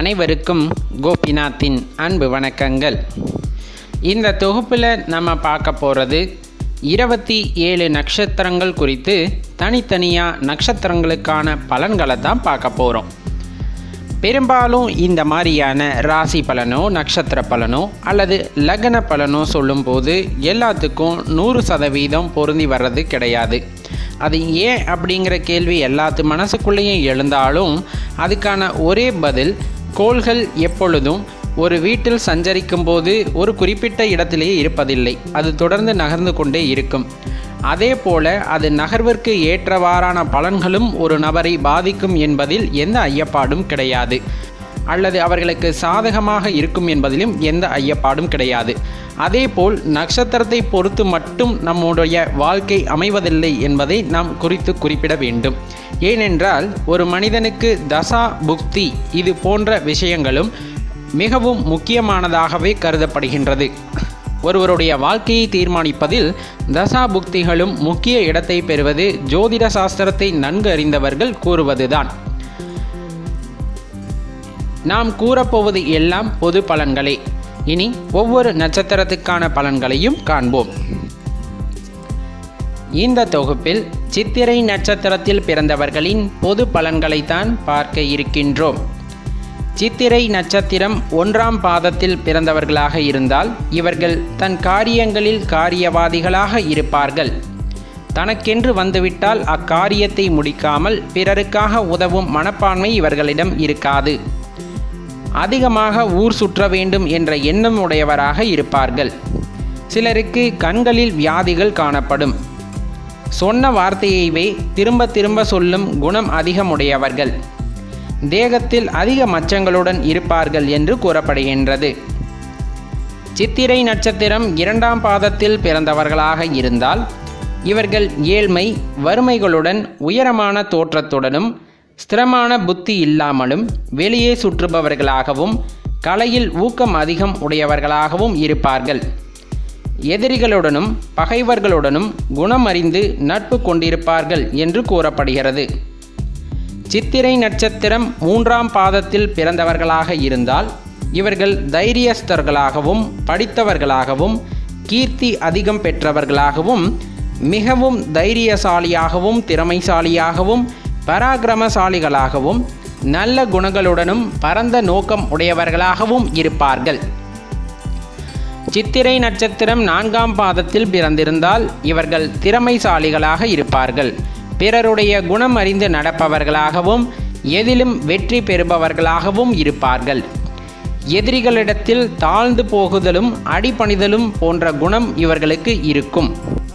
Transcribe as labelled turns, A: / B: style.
A: அனைவருக்கும் கோபிநாத்தின் அன்பு வணக்கங்கள். இந்த தொகுப்பில் நம்ம பார்க்க போகிறது இருபத்தி ஏழு நட்சத்திரங்கள் குறித்து தனித்தனியாக நட்சத்திரங்களுக்கான பலன்களை தான் பார்க்க போகிறோம் பெரும்பாலும் இந்த மாதிரியான ராசி பலனோ நட்சத்திர பலனோ அல்லது லக்ன பலனோ சொல்லும்போது எல்லாத்துக்கும் நூறு சதவீதம் பொருந்தி வர்றது கிடையாது. அது ஏன் அப்படிங்கிற கேள்வி எல்லாத்து மனசுக்குள்ளேயும் எழுந்தாலும் அதுக்கான ஒரே பதில் கோள்கள் எப்பொழுதும் ஒரு வீட்டில் சஞ்சரிக்கும் போது ஒரு குறிப்பிட்ட இடத்திலேயே இருப்பதில்லை. அது தொடர்ந்து நகர்ந்து கொண்டே இருக்கும். அதே போல அது நகர்விற்கு ஏற்றவாறான பலன்களும் ஒரு நபரை பாதிக்கும் என்பதில் எந்த ஐயப்பாடும் கிடையாது. அல்லது அவர்களுக்கு சாதகமாக இருக்கும் என்பதிலும் எந்த ஐயப்பாடும் கிடையாது. அதேபோல் நட்சத்திரத்தை பொறுத்து மட்டும் நம்முடைய வாழ்க்கை அமைவதில்லை என்பதை நாம் குறித்து குறிப்பிட வேண்டும். ஏனென்றால் ஒரு மனிதனுக்கு தசா புக்தி இது போன்ற விஷயங்களும் மிகவும் முக்கியமானதாகவே கருதப்படுகின்றது. ஒருவருடைய வாழ்க்கையை தீர்மானிப்பதில் தசா புக்திகளும் முக்கிய இடத்தை பெறுவது ஜோதிட சாஸ்திரத்தை நன்கு அறிந்தவர்கள் கூறுவதுதான். நாம் கூறப்போவது எல்லாம் பொது பலன்களே. இனி ஒவ்வொரு நட்சத்திரத்துக்கான பலன்களையும் காண்போம். இந்த தொகுப்பில் சித்திரை நட்சத்திரத்தில் பிறந்தவர்களின் பொது பலன்களைத்தான் பார்க்க இருக்கின்றோம். சித்திரை நட்சத்திரம் ஒன்றாம் பாதத்தில் பிறந்தவர்களாக இருந்தால் இவர்கள் தன் காரியங்களில் காரியவாதிகளாக இருப்பார்கள். தனக்கென்று வந்துவிட்டால் அக்காரியத்தை முடிக்காமல் பிறருக்காக உதவும் மனப்பான்மை இவர்களிடம் இருக்காது. அதிகமாக ஊர் சுற்ற வேண்டும் என்ற எண்ணம் உடையவராக இருப்பார்கள். சிலருக்கு கண்களில் வியாதிகள் காணப்படும். சொன்ன வார்த்தையைவே திரும்ப திரும்ப சொல்லும் குணம் அதிகமுடையவர்கள். தேகத்தில் அதிக மச்சங்களுடன் இருப்பார்கள் என்று கூறப்படுகின்றது. சித்திரை நட்சத்திரம் இரண்டாம் பாதத்தில் பிறந்தவர்களாக இருந்தால் இவர்கள் ஏழ்மை வறுமைகளுடன் உயரமான தோற்றத்துடனும் ஸ்திரமான புத்தி இல்லாமலும் வெளியே சுற்றுபவர்களாகவும் கலையில் ஊக்கம் அதிகம் உடையவர்களாகவும் இருப்பார்கள். எதிரிகளுடனும் பகைவர்களுடனும் குணம் அறிந்து நட்பு கொண்டிருப்பார்கள் என்று கூறப்படுகிறது. சித்திரை நட்சத்திரம் மூன்றாம் பாதத்தில் பிறந்தவர்களாக இருந்தால் இவர்கள் தைரியஸ்தர்களாகவும் படித்தவர்களாகவும் கீர்த்தி அதிகம் பெற்றவர்களாகவும் மிகவும் தைரியசாலியாகவும் திறமைசாலியாகவும் பராக்கிரமசாலிகளாகவும் நல்ல குணங்களுடனும் பரந்த நோக்கம் உடையவர்களாகவும் இருப்பார்கள். சித்திரை நட்சத்திரம் நான்காம் பாதத்தில் பிறந்திருந்தால் இவர்கள் திறமைசாலிகளாக இருப்பார்கள். பிறருடைய குணம் அறிந்து நடப்பவர்களாகவும் எதிலும் வெற்றி பெறுபவர்களாகவும் இருப்பார்கள். எதிரிகளிடத்தில் தாழ்ந்து போகுதலும் அடிபணிதலும் போன்ற குணம் இவர்களுக்கு இருக்கும்.